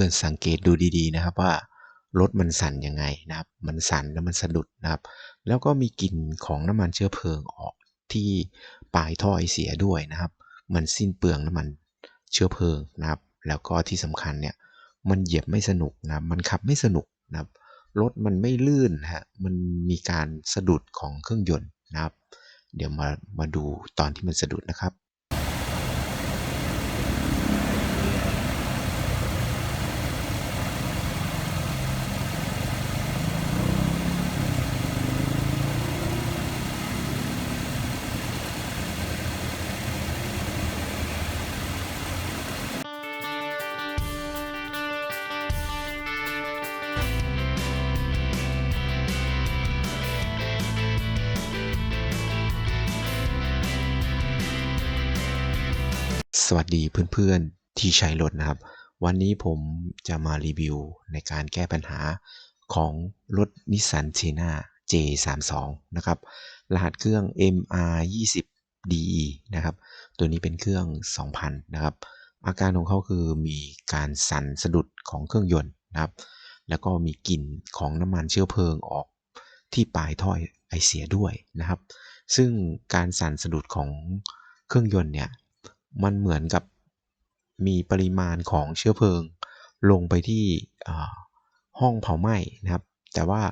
พื่อนๆสังเกตดูดีๆนะครับว่ารถมันสั่นยังไงนะครับ มันสั่นแล้วมันสะดุดนะครับ แล้วก็มีกลิ่นของน้ำมันเชื้อเพลิงออกที่ปลายท่อไอเสียด้วยนะครับ มันสิ้นเปลืองน้ำมันเชื้อเพลิงนะครับ แล้วก็ที่สำคัญเนี่ยมันเหยียบไม่สนุกนะมันขับไม่สนุกนะครับ รถมันไม่ลื่นฮะ มันมีการสะดุดของเครื่องยนต์นะครับ เดี๋ยวมามาดูตอนที่มันสะดุดนะครับ สวัสดีเพื่อนๆที่ใช้รถนะครับ วันนี้ผมจะมารีวิวในการแก้ปัญหาของรถนิสสันเชนา J32 นะครับ รหัสเครื่อง MR20DE นะครับ ตัวนี้เป็นเครื่อง 2000 นะครับ อาการของเขาคือมีการสั่นสะดุดของเครื่องยนต์นะครับ แล้วก็มีกลิ่นของน้ำมันเชื้อเพลิงออกที่ปลายท่อไอเสียด้วยนะครับ ซึ่งการสั่นสะดุดของเครื่องยนต์เนี่ย มันเหมือนกับมีปริมาณของเชื้อเพลิง ลงไปที่ห้องเผาไหม้นะครับ แต่ว่า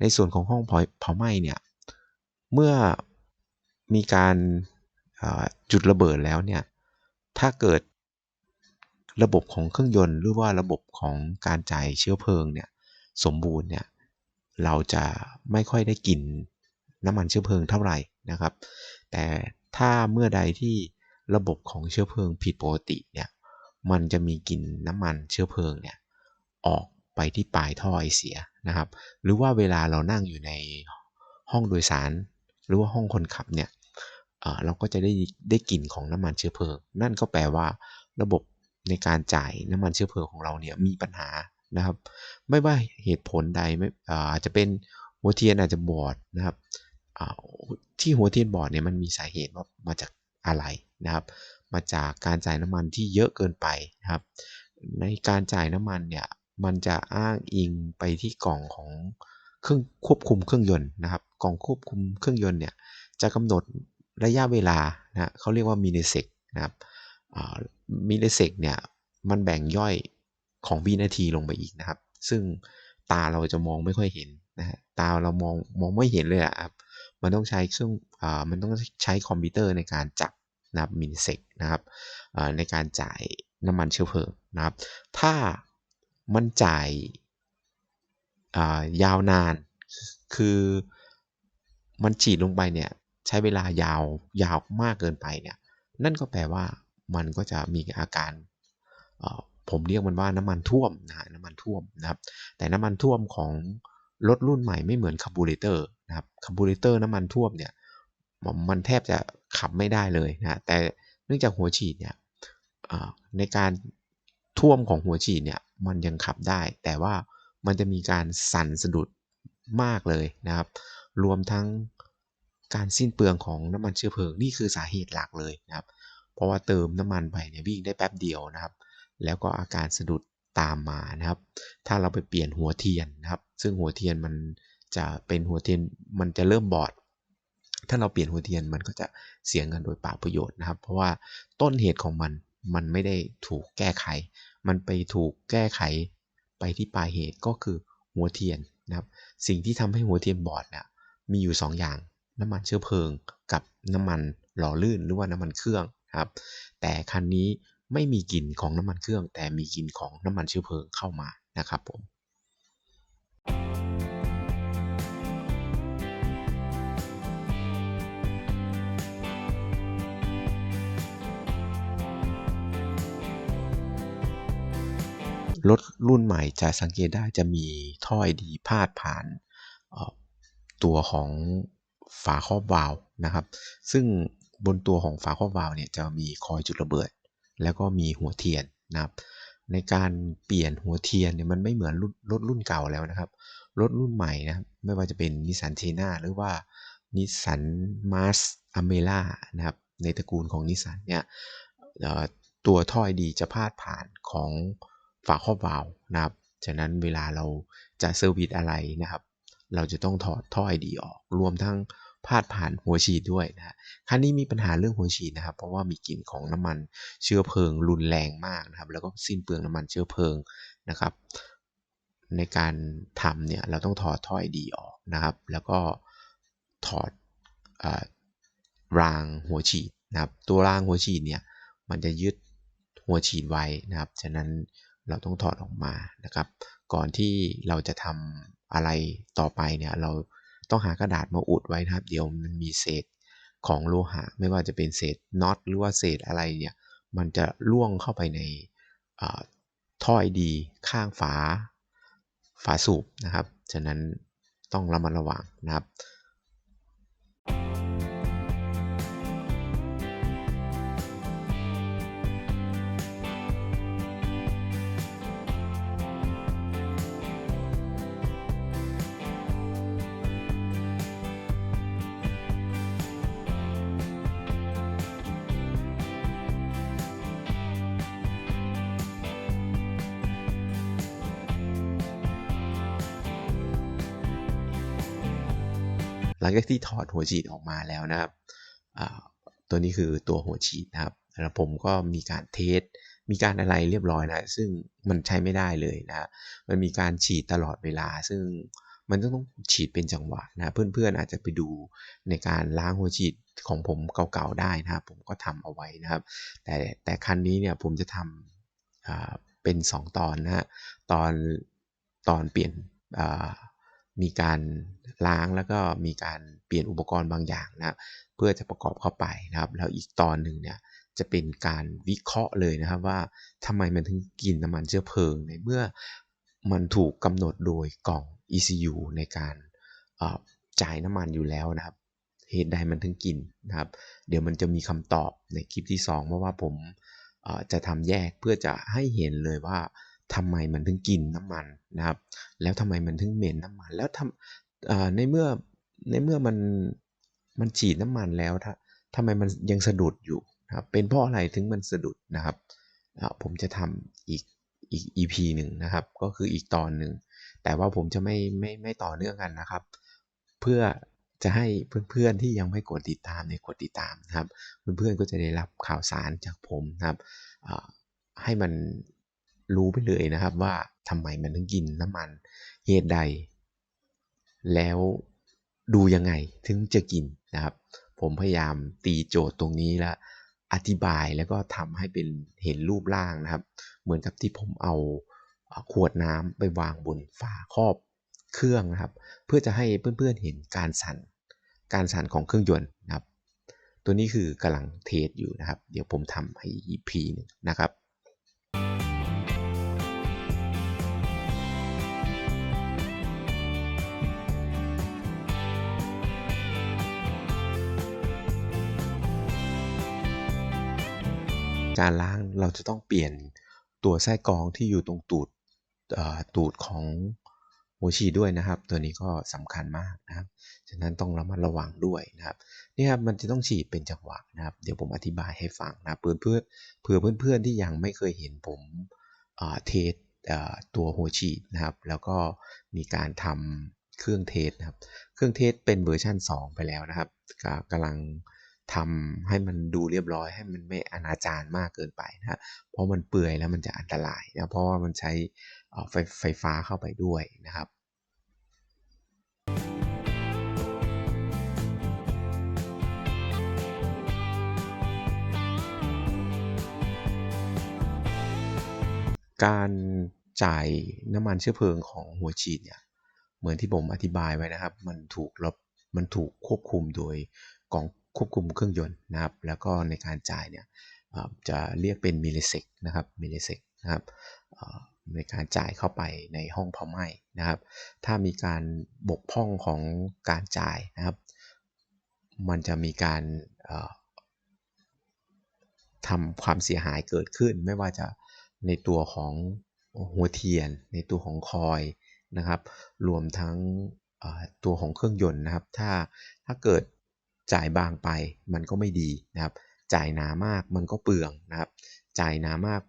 ในส่วนของห้องเผาไหม้เนี่ยเมื่อมีการจุดระเบิดแล้วเนี่ยถ้าเกิดระบบของเครื่องยนต์หรือว่าระบบของการจ่ายเชื้อเพลิงเนี่ยสมบูรณ์เนี่ยเราจะไม่ค่อยได้กลิ่นน้ำมันเชื้อเพลิงเท่าไหร่นะครับ แต่ถ้าเมื่อใดที่ ระบบของเชื้อเพลิงผิดปกติเนี่ยมันจะมีกลิ่นน้ำมันเชื้อเพลิงเนี่ยออกไปที่ปลายท่อไอเสียนะครับ หรือว่าเวลาเรานั่งอยู่ในห้องโดยสาร หรือว่าห้องคนขับเนี่ยเราก็จะได้ได้กลิ่นของน้ำมันเชื้อเพลิง นั่นก็แปลว่าระบบในการจ่ายน้ำมันเชื้อเพลิงของเราเนี่ยมีปัญหานะครับ ไม่ว่าเหตุผลใดไม่อาจจะเป็นหัวเทียนอาจจะบอดนะครับที่หัวเทียนบอดเนี่ยมันมีสาเหตุว่ามาจาก อะไรนะครับ มาจากการจ่ายน้ำมันที่เยอะเกินไปนะครับ ในการจ่ายน้ำมันเนี่ยมันจะอ้างอิงไปที่กล่องของเครื่องควบคุมเครื่องยนต์นะครับ กล่องควบคุมเครื่องยนต์เนี่ยจะกำหนดระยะเวลานะเขาเรียกว่ามิลลิเซกนะครับมิลลิเซกเนี่ยมันแบ่งย่อยของวินาทีลงไปอีกนะครับ ซึ่งตาเราจะมองไม่ค่อยเห็นนะฮะตาเรามองมองไม่เห็นเลยอะครับ มันต้องใช้เครื่องมันต้องใช้คอมพิวเตอร์ในการจับนะครับมิลเซกนะครับในการจ่ายน้ำมันเชื้อเพลิงนะครับ ถ้ามันจ่ายยาวนาน คือมันฉีดลงไปเนี่ยใช้เวลายาวยาวมากเกินไปเนี่ย นั่นก็แปลว่ามันก็จะมีอาการผมเรียกมันว่าน้ำมันท่วมนะน้ำมันท่วมนะครับ แต่น้ำมันท่วมของรถรุ่นใหม่ไม่เหมือนคาร์บูเรเตอร์ นะครับคาร์บูเรเตอร์น้ำมันท่วมเนี่ยมันแทบจะขับไม่ได้เลยนะแต่เนื่องจากหัวฉีดเนี่ยในการท่วมของหัวฉีดเนี่ยมันยังขับได้ แต่ว่ามันจะมีการสั่นสะดุดมากเลยนะครับ รวมทั้งการสิ้นเปลืองของน้ำมันเชื้อเพลิงนี่คือสาเหตุหลักเลยนะครับ เพราะว่าเติมน้ำมันไปเนี่ยวิ่งได้แป๊บเดียวนะครับ แล้วก็อาการสะดุดตามมานะครับ ถ้าเราไปเปลี่ยนหัวเทียนนะครับ ซึ่งหัวเทียนมัน จะเป็นหัวเทียนมันจะเริ่มบอด ถ้าเราเปลี่ยนหัวเทียนมันก็จะเสียเงินโดยเปล่าประโยชน์นะครับ เพราะว่าต้นเหตุของมันมันไม่ได้ถูกแก้ไข มันไปถูกแก้ไขไปที่ปลายเหตุก็คือหัวเทียนนะครับ สิ่งที่ทำให้หัวเทียนบอดเนี่ยมีอยู่ 2ออย่าง น้ำมันเชื้อเพลิง กับน้ำมันหล่อลื่นหรือว่าน้ำมันเครื่องครับ แต่คันนี้ไม่มีกลิ่นของน้ำมันเครื่อง แต่มีกลิ่นของน้ำมันเชื้อเพลิงเข้ามานะครับผม รถรุ่นใหม่จะสังเกตได้จะมีถ้อยดีพาดผ่านตัวของฝาครอบวาล์วนะครับ ซึ่งบนตัวของฝาครอบวาล์วเนี่ยจะมีคอยจุดระเบิด แล้วก็มีหัวเทียนนะครับ ในการเปลี่ยนหัวเทียนเนี่ยมันไม่เหมือนรถรุ่นเก่าแล้วนะครับ รถรุ่นใหม่นะครับไม่ว่าจะเป็นนิสสันเทน่าหรือว่านิสสันมาสอเมล่านะครับ ในตระกูลของนิสสันเนี่ยตัวท่อยดีจะพาดผ่านของ ฝาครอบวาล์วนะครับ ฉะนั้นเวลาเราจะเซอร์วิสอะไรนะครับ เราจะต้องถอดท่อไอดีออก รวมทั้งพาดผ่านหัวฉีดด้วยนะคันนี้มีปัญหาเรื่องหัวฉีดนะครับ เพราะว่ามีกลิ่นของน้ำมันเชื้อเพลิงรุนแรงมากนะครับ แล้วก็สิ้นเปลืองน้ำมันเชื้อเพลิงนะครับ ในการทำเนี่ยเราต้องถอดท่อไอดีออกนะครับ แล้วก็ถอดอรางหัวฉีดนะครับ ตัวรางหัวฉีดเนี่ยมันจะยึดหัวฉีดไว้นะครับ ฉะนั้น เราต้องถอดออกมานะครับ ก่อนที่เราจะทำอะไรต่อไปเนี่ยเราต้องหากระดาษมาอุดไว้นะครับ เดี๋ยวมันมีเศษของโลหะ ไม่ว่าจะเป็นเศษน็อตหรือว่าเศษอะไรเนี่ยมันจะล่วงเข้าไปในท่อไอดีข้างฝาฝาสูบนะครับ ฉะนั้นต้องระมัดระวังนะครับ ลังจากที่ถอดหัวฉีดออกมาแล้วนะครับตัวนี้คือตัวหัวฉีดนะครับแล้วผมก็มีการเทส มีการอะไรเรียบร้อยนะซึ่งมันใช้ไม่ได้เลยนะมันมีการฉีดตลอดเวลา ซึ่งมันต้องฉีดเป็นจังหวะนะเพื่อนๆอาจจะไปดูในการล้างหัวฉีดของผมเก่าๆได้นะครับ ผมก็ทำเอาไว้นะครับ แต่แต่คันนี้เนี่ยผมจะทำเป็น 2 ตอนนะฮะตอนตอนเปลี่ยน มีการล้างแล้วก็มีการเปลี่ยนอุปกรณ์บางอย่างนะเพื่อจะประกอบเข้าไปนะครับ แล้วอีกตอนหนึ่งเนี่ยจะเป็นการวิเคราะห์เลยนะครับว่าทำไมมันถึงกินน้ำมันเชื้อเพลิง ในเมื่อมันถูกกำหนดโดยกล่อง ECU ในการจ่ายน้ำมันอยู่แล้วนะครับ เหตุใดมันถึงกินนะครับ เดี๋ยวมันจะมีคำตอบในคลิปที่2เพราะว่าผมจะทำแยกเพื่อจะให้เห็นเลยว่า ทำไมมันถึงกินน้ำมันนะครับ แล้วทำไมมันถึงเหม็นน้ำมัน แล้วทำในเมื่อในเมื่อมันมันฉีดน้ำมันแล้วถ้าทำไมมันยังสะดุดอยู่นะครับ เป็นเพราะอะไรถึงมันสะดุดนะครับ ผมจะทำอีกอีก EP หนึ่งนะครับ ก็คืออีกตอนหนึ่ง แต่ว่าผมจะไม่ไม่ไม่ต่อเนื่องกันนะครับ เพื่อจะให้เพื่อนๆที่ยังไม่กดติดตามเนี่ยกดติดตามนะครับ เพื่อนๆก็จะได้รับข่าวสารจากผมนะครับให้มัน รู้ไปเลยนะครับว่าทำไมมันถึงกินน้ำมันเหตุใด แล้วดูยังไงถึงจะกินนะครับ ผมพยายามตีโจทย์ตรงนี้แล้วอธิบายแล้วก็ทำให้เป็นเห็นรูปร่างนะครับ เหมือนกับที่ผมเอาขวดน้ำไปวางบนฝาครอบเครื่องนะครับ เพื่อจะให้เพื่อนๆเห็นการสั่นการสั่นของเครื่องยนต์นะครับ ตัวนี้คือกำลังเทสอยู่นะครับ เดี๋ยวผมทำให้ EP หนึ่งนะครับ การล้างเราจะต้องเปลี่ยนตัวไส้กรองที่อยู่ตรงตูดตูดของหัวฉีดด้วยนะครับ ตัวนี้ก็สำคัญมากนะครับ ฉะนั้นต้องระมัดระวังด้วยนะครับนี่ครับมันจะต้องฉีดเป็นจังหวะนะครับ เดี๋ยวผมอธิบายให้ฟังนะเพื่อนเพื่อเผื่อเพื่อนๆที่ยังไม่เคยเห็นผมเทสตัวหัวฉีดนะครับ แล้วก็มีการทำเครื่องเทสนะครับ เครื่องเทสเป็นเวอร์ชัน2 ไปแล้วนะครับกำลัง ทำให้มันดูเรียบร้อยให้มันไม่อนาจารมากเกินไปนะเพราะมันเปื่อยแล้วมันจะอันตรายนะเพราะว่ามันใช้ไฟไฟฟ้าเข้าไปด้วยนะครับการจ่ายน้ำมันเชื้อเพลิงของหัวฉีดเนี่ยเหมือนที่ผมอธิบายไว้นะครับ มันถูกลบมันถูกควบคุมโดยกอง ควบคุมเครื่องยนต์นะครับ แล้วก็ในการจ่ายเนี่ยจะเรียกเป็นมิลลิเซกนะครับมิลลิเซกนะครับในการจ่ายเข้าไปในห้องเผาไหม้นะครับ ถ้ามีการบกพร่องของการจ่ายนะครับ มันจะมีการทำความเสียหายเกิดขึ้น ไม่ว่าจะในตัวของหัวเทียน ในตัวของคอยนะครับ รวมทั้งตัวของเครื่องยนต์นะครับ ถ้าถ้าเกิด จ่ายบางไปมันก็ไม่ดีนะครับ จ่ายหนามากมันก็เปลืองนะครับ จ่ายหนามาก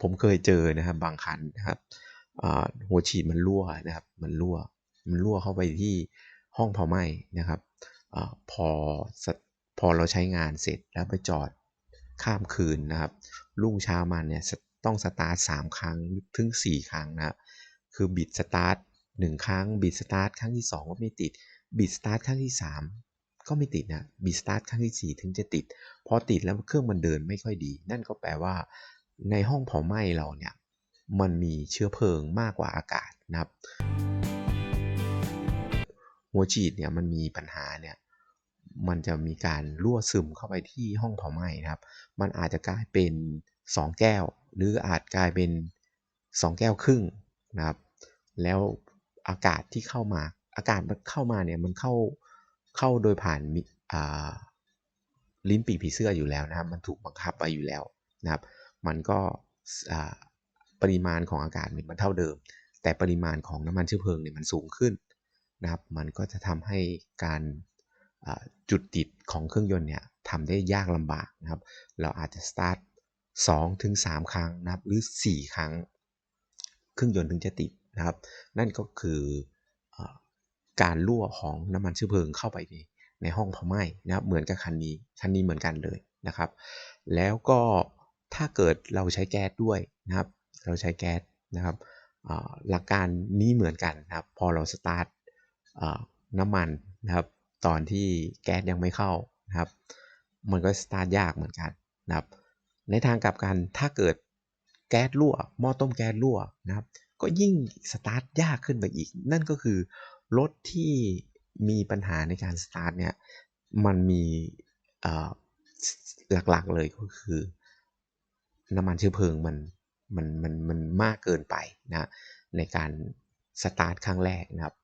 ผมเคยเจอนะครับบางคันนะครับหัวฉีดมันรั่วนะครับ มันรั่ว มันรั่วเข้าไปที่ห้องเผาไหม้นะครับอพอพอเราใช้งานเสร็จแล้วไปจอดข้ามคืนนะครับ รุ่งเช้ามาเนี่ยต้องสตาร์ทสามครั้งถึงสี่ครั้งนะครับคือบิดสตาร์ทหนึ่งครั้งบิดสตาร์ทครั้งที่สองก็ไม่ติดบิดสตาร์ทครั้งที่สาม ก็ไม่ติดนะบิดสตาร์ทครั้งที่สี่ถึงจะติด พอติดแล้วเครื่องมันเดินไม่ค่อยดี นั่นก็แปลว่า ในห้องเผาไหม้เราเนี่ย มันมีเชื้อเพลิงมากกว่าอากาศนะครับ หัวฉีดเนี่ยมันมีปัญหาเนี่ย มันจะมีการรั่วซึมเข้าไปที่ห้องเผาไหม้นะครับ มันอาจจะกลายเป็น 2 แก้ว หรืออาจกลายเป็น 2 แก้วครึ่งนะครับ แล้วอากาศที่เข้ามา อากาศมันเข้ามาเนี่ยมันเข้า เข้าโดยผ่านลิ้นปีกผีเสื้ออยู่แล้วนะครับ มันถูกบังคับไปอยู่แล้วนะครับ มันก็ปริมาณของอากาศมันเท่าเดิม แต่ปริมาณของน้ำมันเชื้อเพลิงเนี่ยมันสูงขึ้นนะครับ มันก็จะทำให้การจุดติดของเครื่องยนต์เนี่ยทำได้ยากลำบากนะครับ เราอาจจะสตาร์ท2ถึง3ครั้งนะครับ หรือ4ครั้ง เครื่องยนต์ถึงจะติดนะครับ นั่นก็คือ การรั่วของน้ำมันเชื้อเพลิงเข้าไปในในห้องเผาไหม้นะครับเหมือนกับคันนี้คันนี้เหมือนกันเลยนะครับ แล้วก็ถ้าเกิดเราใช้แก๊สด้วยนะครับ เราใช้แก๊สนะครับหลักการนี้เหมือนกันนะครับ พอเราสตาร์ทน้ำมันนะครับ ตอนที่แก๊สยังไม่เข้านะครับ มันก็สตาร์ทยากเหมือนกันนะครับ ในทางกลับกันถ้าเกิดแก๊สรั่วหม้อต้มแก๊สรั่วนะครับ ก็ยิ่งสตาร์ทยากขึ้นไปอีก นั่นก็คือ รถที่มีปัญหาในการสตาร์ทเนี่ย มันมีหลักๆเลยก็คือ น้ำมันเชื้อเพลิงมันมันมันมันมากเกินไปนะในการสตาร์ทครั้งแรกนะครับ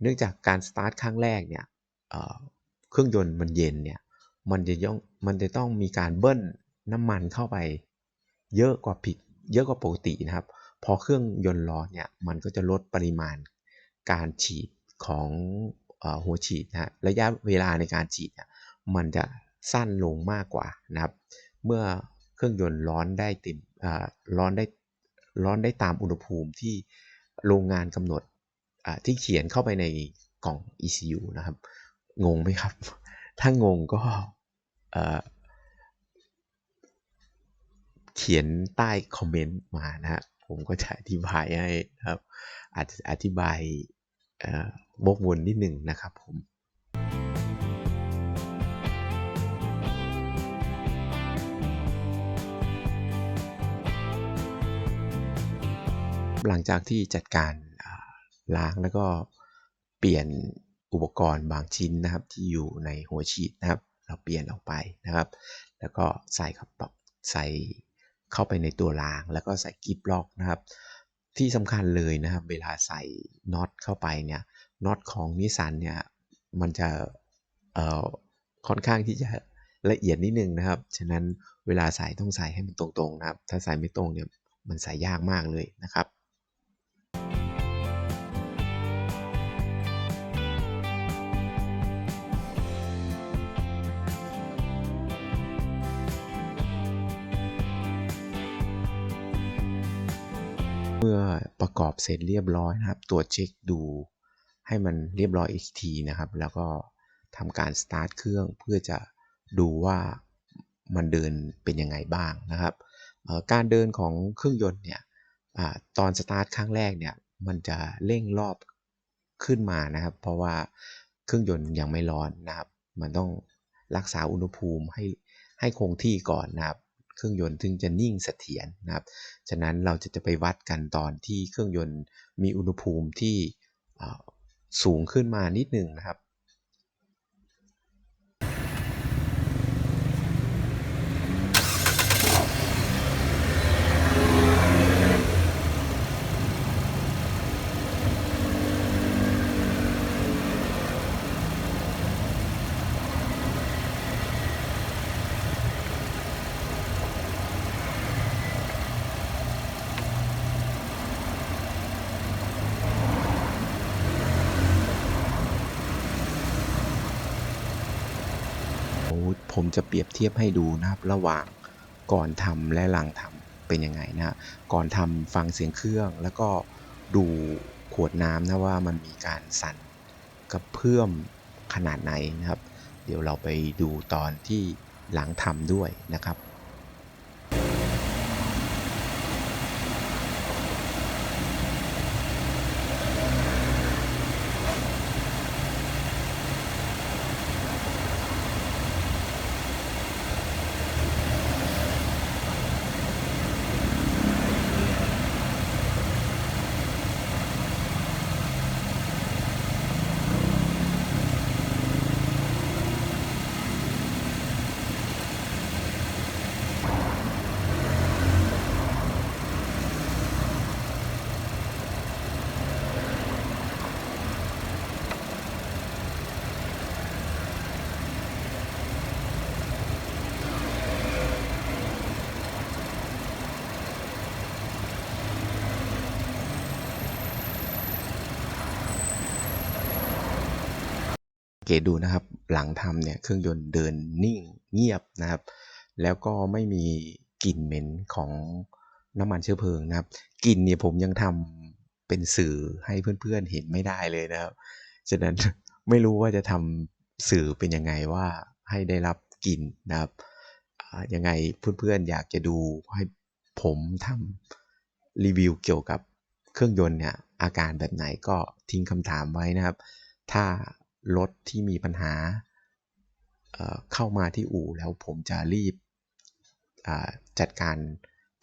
เนื่องจากการสตาร์ทครั้งแรกเนี่ยเครื่องยนต์มันเย็นเนี่ยมันจะย่องมันจะต้องมีการเบิ้ลน้ำมันเข้าไป เยอะกว่าผิด เยอะกว่าปกตินะครับ พอเครื่องยนต์ร้อนเนี่ยมันก็จะลดปริมาณการฉีด ของหัวฉีดนะระยะเวลาในการฉีดมันจะสั้นลงมากกว่านะครับ เมื่อเครื่องยนต์ร้อนได้เต็มร้อนได้ร้อนได้ตามอุณหภูมิที่โรงงานกำหนดที่เขียนเข้าไปในกล่อง ECU นะครับ งงไหมครับ ถ้างงก็เขียนใต้คอมเมนต์มานะฮะผมก็จะอธิบายให้ครับ อาจจะอธิบาย บกวนนิดหนึ่งนะครับผมหลังจากที่จัดการล้างแล้วก็เปลี่ยนอุปกรณ์บางชิ้นนะครับ ที่อยู่ในหัวฉีดนะครับ เราเปลี่ยนออกไปนะครับ แล้วก็ใส่เข้าใส่เข้าไปในตัวราง แล้วก็ใส่กิฟล็อกนะครับ ที่สำคัญเลยนะครับ เวลาใส่น็อตเข้าไปเนี่ยน็อตของนิสันเนี่ยมันจะค่อนข้างที่จะละเอียดนิดนึงนะครับ ฉะนั้นเวลาใส่ต้องใส่ให้มันตรงๆนะครับ ถ้าใส่ไม่ตรงเนี่ยมันใส่ยากมากเลยนะครับ เมื่อประกอบเสร็จเรียบร้อยนะครับ ตรวจเช็คดูให้มันเรียบร้อยอีกทีนะครับ แล้วก็ทำการสตาร์ทเครื่องเพื่อจะดูว่ามันเดินเป็นยังไงบ้างนะครับ การเดินของเครื่องยนต์เนี่ยอตอนสตาร์ทครั้งแรกเนี่ยมันจะเร่งรอบขึ้นมานะครับ เพราะว่าเครื่องยนต์ยังไม่ร้อนนะครับ มันต้องรักษาอุณหภูมิให้ให้คงที่ก่อนนะครับ เครื่องยนต์ถึงจะนิ่งเสถียรนะครับ ฉะนั้นเราจะจะไปวัดกันตอนที่เครื่องยนต์มีอุณหภูมิที่สูงขึ้นมานิดหนึ่งนะครับ ผมจะเปรียบเทียบให้ดูนะครับ ระหว่างก่อนทำและหลังทเป็นยังไงนะก่อนทำฟังเสียงเครื่อง แล้วก็ดูขวดน้ำนะว่ามันมีการสั่นกระเพื่อมขนาดไหนนะครับ เดี๋ยวเราไปดูตอนที่หลังทำด้วยนะครับ เกตดูนะครับหลังทำเนี่ยเครื่องยนต์เดินนิ่งเงียบนะครับ แล้วก็ไม่มีกลิ่นเหม็นของน้ำมันเชื้อเพลิงนะครับกลิ่นเนี่ยผมยังทำเป็นสื่อให้เพื่อนๆเห็นไม่ได้เลยนะครับฉะนั้นไม่รู้ว่าจะทำสื่อเป็นยังไงว่าให้ได้รับกลิ่นนะครับยังไงเพื่อนๆอยากจะดูให้ผมทำรีวิวเกี่ยวกับเครื่องยนต์เนี่ยอาการแบบไหนก็ทิ้งคำถามไว้นะครับ ถ้า รถที่มีปัญหาเเข้ามาที่อู่แล้วผมจะรีบจัดการ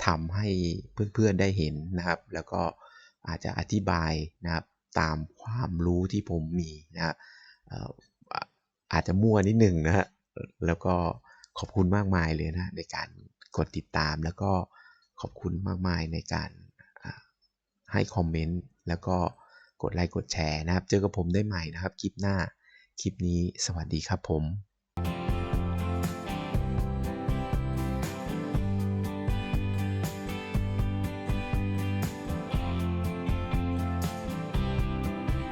ทำให้เพื่อนๆได้เห็นนะครับ แล้วก็อาจจะอธิบายนะครับตามความรู้ที่ผมมีนะครับอาจจะมั่วนิดหนึ่งนะฮะแล้วก็ขอบคุณมากมายเลยนะในการกดติดตามแล้วก็ขอบคุณมากมายในการให้คอมเมนต์แล้วก็กดไลค์กดแชร์นะครับ เจอกับผมได้ใหม่นะครับคลิปหน้า คลิปนี้สวัสดีครับผม